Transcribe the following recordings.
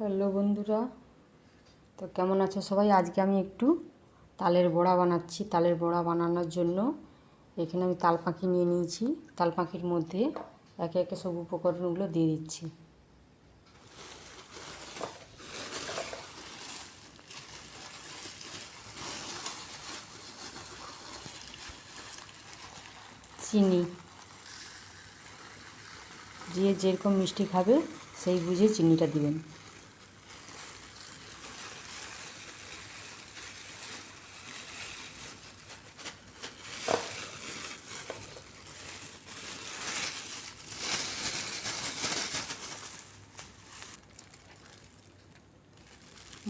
Hello বন্ধুরা, তো কেমন আছো সবাই? আজকে আমি একটু তালের বড়া বানাচ্ছি, তালের বড়া বানানোর জন্য। এখানে আমি তাল পাখি নিয়ে নিয়েছি। তাল পাখির মধ্যে একে একে সব উপকরণগুলো দিয়ে দিচ্ছি। চিনি। যে যেরকম মিষ্টি খাবে, সেই বুঝে চিনিটা দিবেন।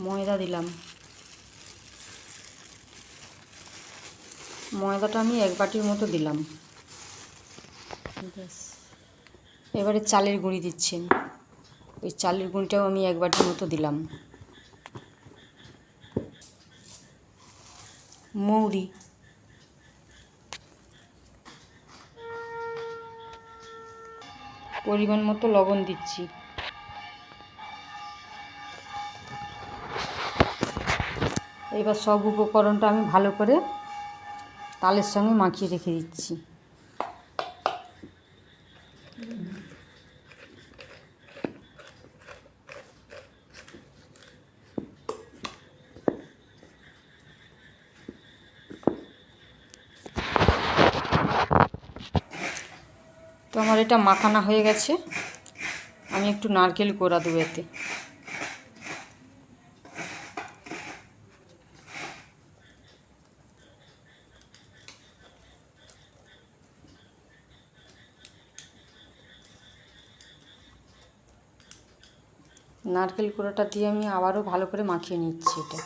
ময়দা দিলাম। ময়দাটা আমি এক বাটির মতো দিলাম। এবারে চালের গুঁড়ি দিচ্ছেন ওই চালের গুঁড়িটাও আমি এক বাটির মতো দিলাম। মৌরি। পরিমাণ মতো লবণ দিচ্ছি। এবার সব উপকরণটা আমি ভালো করে তালের সঙ্গে মাখিয়ে রেখে দিচ্ছি। তো আমার এটা মাখানা হয়ে গেছে। আমি একটু নারকেল কোড়া দেবো এতে। নারকেল কোড়াটা দিয়ে আমি আবারও ভালো করে মাখিয়ে নিচ্ছি এটা।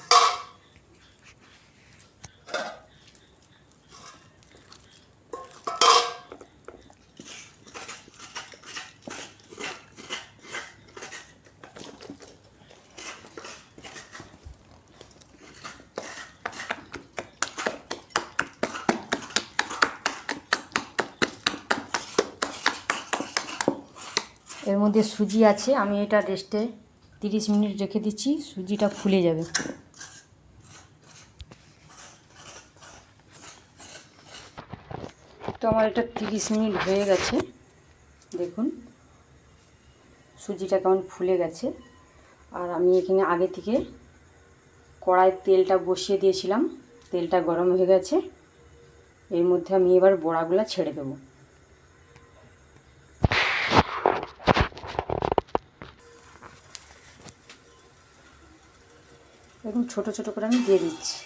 এর মধ্যে সুজি আছে, আমি এটা রেস্টে তিরিশ মিনিট রেখে দিচ্ছি, সুজিটা ফুলে যাবে। তো আমার এটা তিরিশ মিনিট হয়ে গেছে, দেখুন। সুজিটা কেমন ফুলে গেছে। আর আমি এখানে আগে থেকে কড়াই তেলটা বসিয়ে দিয়েছিলাম, তেলটা গরম হয়ে গেছে। এর মধ্যে আমি এবার বড়াগুলো ছেড়ে দেবো। এরকম ছোট ছোট করে আমি দিয়ে দিচ্ছি।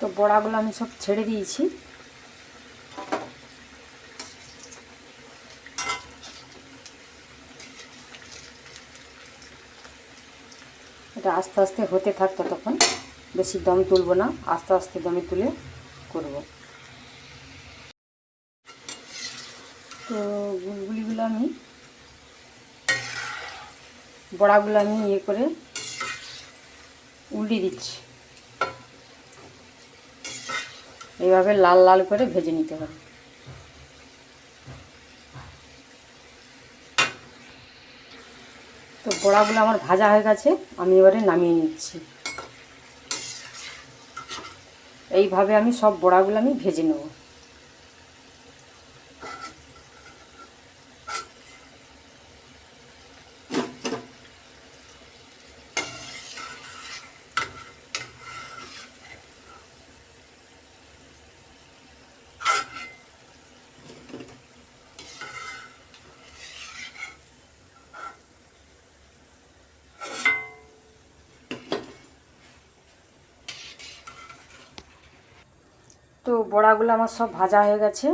তো বড়াগুলো আমি সব ছেড়ে দিয়েছি। এটা আস্তে আস্তে হতে থাকতো তখন বেশি দম তুলব না, আস্তে আস্তে দমে তুলে করব। তো গুলগুলিগুলো আমি, বড়াগুলো আমি ইয়ে করে উল্টে দিচ্ছি। এইভাবে লাল লাল করে ভেজে নিতে হবে। তো বড়াগুলো আমার ভাজা হয়ে গেছে, আমি এবারে নামিয়ে নিচ্ছি। এইভাবে আমি সব বড়াগুলো আমি ভেজে নেব। তো বড়াগুলো আমার সব ভাজা হয়ে গেছে।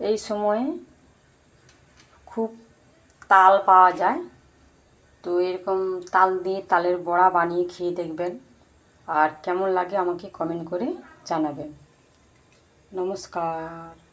এই সময়ে খুব তাল পাওয়া যায়। তো এরকম তাল দিয়ে তালের বড়া বানিয়ে খেয়ে দেখবেন। আর কেমন লাগে আমাকে কমেন্ট করে জানাবেন। নমস্কার।